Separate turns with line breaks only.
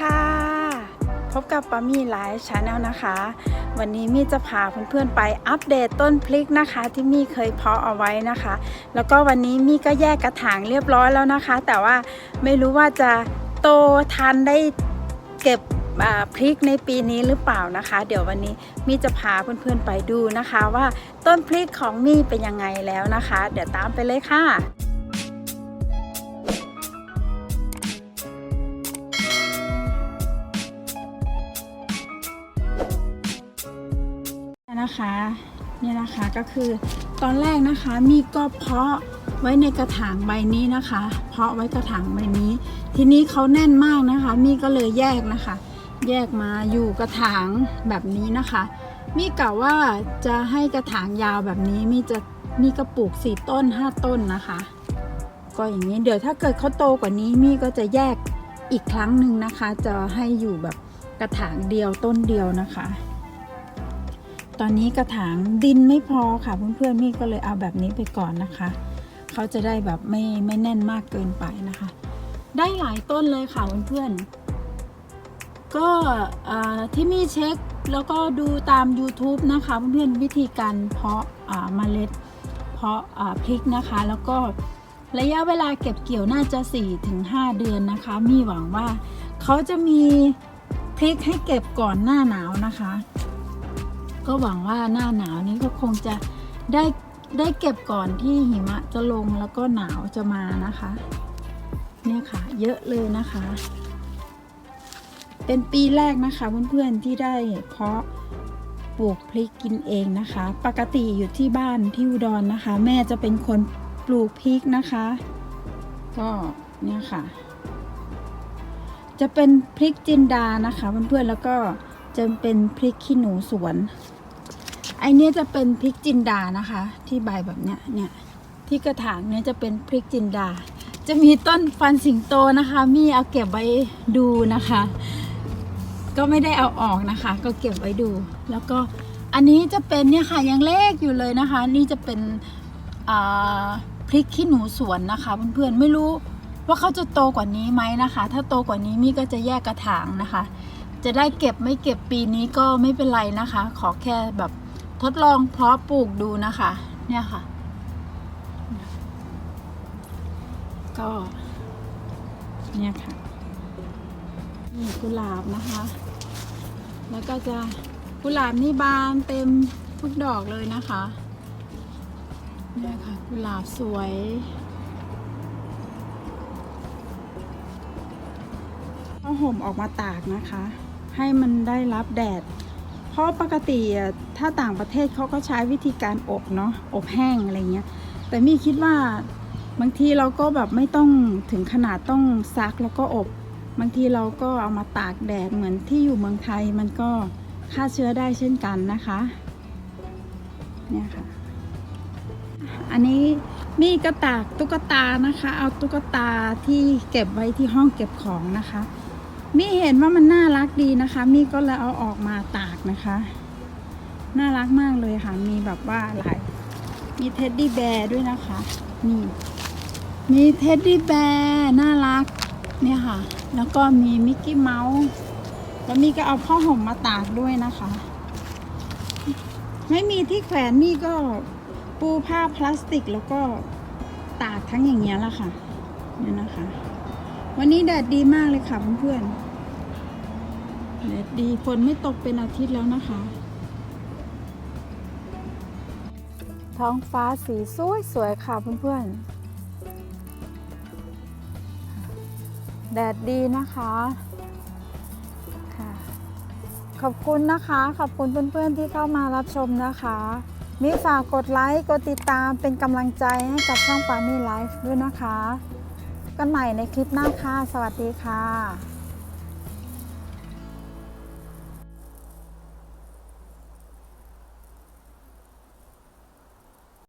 ค่ะ พบกับปามี่ไลฟ์ชาแนลนะคะ วันนี้มี่จะพาเพื่อนๆไปอัปเดตต้นพริกนะคะ ที่มี่เคยเพาะเอาไว้นะคะ แล้วก็วันนี้มี่ก็แยกกระถางเรียบร้อยแล้วนะคะ แต่ว่าไม่รู้ว่าจะโตทันได้เก็บพริกในปีนี้หรือเปล่านะคะ เดี๋ยววันนี้มี่จะพาเพื่อนๆไปดูนะคะ ว่าต้นพริกของมี่เป็นยังไงแล้วนะคะ เดี๋ยวตามไปเลยค่ะ นะคะเนี่ยนะคะก็คือตอนแรกนะคะมีก็เพาะไว้ในกระถางใบนี้นะคะ เพาะไว้กระถางใบนี้ ทีนี้เขาแน่นมากนะคะ มีก็เลยแยกนะคะ แยกมาอยู่กระถางแบบนี้นะคะ มีกะว่าจะให้กระถางยาวแบบนี้มีจะมีกระปลูกสี่ต้นห้าต้นนะคะ ก็อย่างนี้เดี๋ยวถ้าเกิดเขาโตกว่านี้มีก็จะแยกอีกครั้งหนึ่งนะคะ จะให้อยู่แบบกระถางเดียวต้นเดียวนะคะ ตอนนี้กระถางดินไม่พอค่ะเพื่อนๆมี่ก็เลยเอาแบบนี้ไปก่อนนะคะ เขาจะได้แบบไม่ไม่แน่นมากเกินไปนะคะ ได้หลายต้นเลยค่ะเพื่อนๆก็ที่มี่เช็คแล้วก็ดูตาม YouTube นะคะเพื่อนๆวิธีการเพาะอ่าเมล็ดเพาะพริกนะคะ แล้วก็ระยะเวลาเก็บเกี่ยวน่าจะ 4-5 เดือนนะคะ มีหวังว่าเขาจะมีพริกให้เก็บก่อนหน้าหนาวนะคะ ก็หวังว่าหน้าหนาวนี้ก็คงจะได้ได้เก็บก่อนที่หิมะจะลงแล้วก็หนาวจะมานะคะ เนี่ยค่ะ เยอะเลยนะคะ เป็นปีแรกนะคะเพื่อนๆที่ได้เพาะปลูกพริกกินเองนะคะ ปกติอยู่ที่บ้านที่อุดรนะคะ แม่จะเป็นคนปลูกพริกนะคะ ก็เนี่ยค่ะ จะเป็นพริกจินดานะคะเพื่อนๆแล้วก็จะเป็นพริกขี้หนูสวน ไอเนี้ยจะเป็นพริกจินดานะคะ ที่ใบแบบเนี้ยเนี่ยที่กระถางเนี้ยจะเป็นพริกจินดา จะมีต้นฟันสิงโตนะคะ มีเอาเก็บไว้ดูนะคะ ก็ไม่ได้เอาออกนะคะ ก็เก็บไว้ดู แล้วก็อันนี้จะเป็นเนี่ยค่ะยังเล็กอยู่เลยนะคะ นี่จะเป็นพริกขี้หนูสวนนะคะเพื่อนๆไม่รู้ว่าเขาจะโตกว่านี้ไหมนะคะ ถ้าโตกว่านี้มี่ก็จะแยกกระถางนะคะ จะได้เก็บไม่เก็บปีนี้ก็ไม่เป็นไรนะคะ ขอแค่แบบ ทดลองเพาะปลูกดูนะคะ เนี่ยค่ะ ก็ เนี่ยค่ะนี่กุหลาบนะคะ แล้วก็จะกุหลาบนี่บานเต็มทุกดอกเลยนะคะเนี่ยค่ะกุหลาบสวยเอาห่มออกมาตากนะคะ ให้มันได้รับแดด เพราะปกติถ้าต่างประเทศเขาก็ใช้วิธีการอบเนาะอบแห้งอะไรเงี้ย แต่มี่คิดว่าบางทีเราก็แบบไม่ต้องถึงขนาดต้องซักแล้วก็อบ บางทีเราก็เอามาตากแดดเหมือนที่อยู่เมืองไทยมันก็ฆ่าเชื้อได้เช่นกันนะคะ เนี่ยค่ะ อันนี้มี่ก็ตากตุ๊กตานะคะ เอาตุ๊กตาที่เก็บไว้ที่ห้องเก็บของนะคะ มี่เห็นว่ามันน่ารักดีนะคะ มี่ก็เลยเอาออกมาตากนะคะ น่ารักมากเลยค่ะ มีแบบว่าหลายมีเท็ดดี้แบร์ด้วยนะคะนี่มีเท็ดดี้แบร์น่ารักเนี่ยค่ะ แล้วก็มีมิกกี้เมาส์แล้วมี่ก็เอาผ้าห่มมาตากด้วยนะคะ ไม่มีที่แขวนมี่ก็ปูผ้าพลาสติกแล้วก็ตากทั้งอย่างเงี้ยละค่ะเนี่ยนะคะ วันนี้แดดดีมากเลยค่ะเพื่อนๆ แดดดีฝนไม่ตกเป็นอาทิตย์แล้วนะคะ ท้องฟ้าสีสวยสวยค่ะเพื่อนๆ แดดดีนะคะค่ะขอบคุณนะคะ ขอบคุณเพื่อนๆที่เข้ามารับชมนะคะมีฝากกดไลค์ กดติดตามเป็นกำลังใจให้กับช่องปามี่ไลฟ์ด้วยนะคะ กันใหม่ในคลิปหน้าค่ะ สวัสดีค่ะ